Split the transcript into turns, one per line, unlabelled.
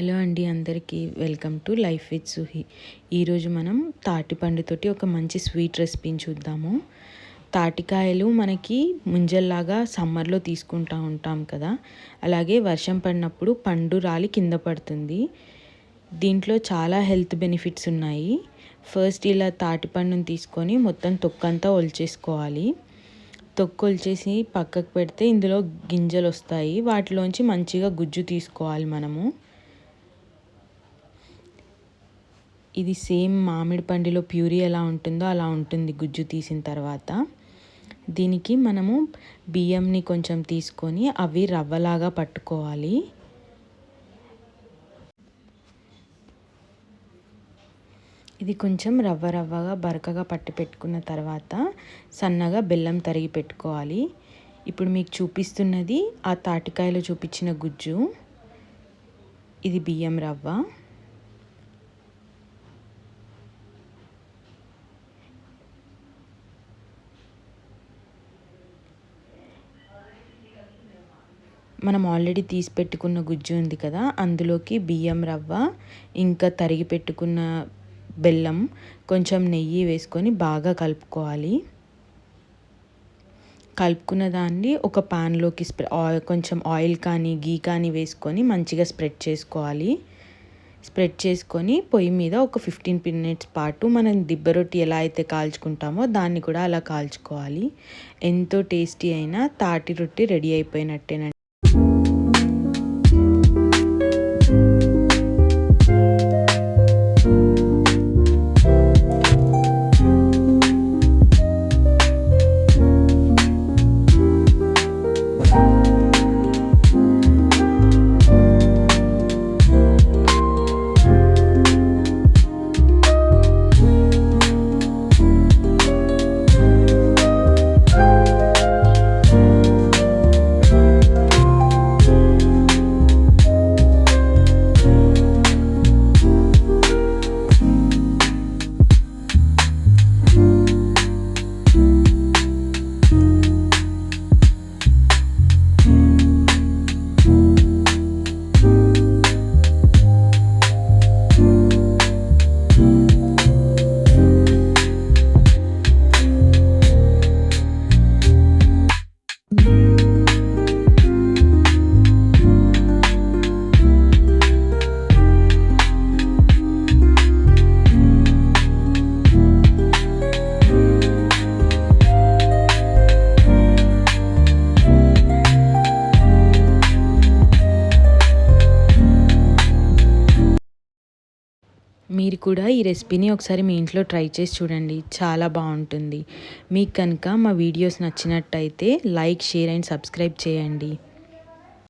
Hello అండి అందరికీ. Welcome to life with Suhi. ఈరోజు మనం తాటిపండుతోటి ఒక మంచి స్వీట్ రెసిపీని చూద్దాము. తాటికాయలు మనకి ముంజల్లాగా సమ్మర్లో తీసుకుంటూ ఉంటాం కదా. అలాగే వర్షం పడినప్పుడు పండు రాలి కింద పడుతుంది. దీంట్లో చాలా హెల్త్ బెనిఫిట్స్ ఉన్నాయి. ఫస్ట్ ఇలా తాటిపండుని తీసుకొని మొత్తం తొక్కంతా ఒలిచేసుకోవాలి. తొక్కు ఒలిచేసి పక్కకు పెడితే ఇందులో గింజలు వస్తాయి. వాటిలోంచి మంచిగా గుజ్జు తీసుకోవాలి మనము. ఇది సేమ్ మామిడి పండులో ప్యూరీ ఎలా ఉంటుందో అలా ఉంటుంది గుజ్జు తీసిన తర్వాత. దీనికి మనము బియ్యంని కొంచెం తీసుకొని అవి రవ్వలాగా పట్టుకోవాలి. ఇది కొంచెం రవ్వ రవ్వగా బరకగా పట్టి పెట్టుకున్న తర్వాత సన్నగా బెల్లం తరిగి పెట్టుకోవాలి. ఇప్పుడు మీకు చూపిస్తున్నది ఆ తాటికాయలో చూపించిన గుజ్జు. ఇది బియ్యం రవ్వ. మనం ఆల్రెడీ తీసి పెట్టుకున్న గుజ్జు ఉంది కదా అందులోకి బియ్యం రవ్వ ఇంకా తరిగి పెట్టుకున్న బెల్లం కొంచెం నెయ్యి వేసుకొని బాగా కలుపుకోవాలి. కలుపుకున్న దాన్ని ఒక పాన్లోకి స్ప్రె కొంచెం ఆయిల్ కానీ గీ కానీ వేసుకొని మంచిగా స్ప్రెడ్ చేసుకోవాలి. స్ప్రెడ్ చేసుకొని పొయ్యి మీద ఒక ఫిఫ్టీన్ మినిట్స్ పాటు మనం దిబ్బ రొట్టి ఎలా అయితే కాల్చుకుంటామో దాన్ని కూడా అలా కాల్చుకోవాలి. ఎంతో టేస్టీ అయినా తాటి రొట్టి రెడీ అయిపోయినట్టేనండి. మీరు కూడా ఈ రెసిపీని ఒకసారి మీ ఇంట్లో ట్రై చేసి చూడండి. చాలా బాగుంటుంది. మీకు కనుక మా వీడియోస్ నచ్చినట్టయితే లైక్ షేర్ అండ్ సబ్స్క్రైబ్ చేయండి.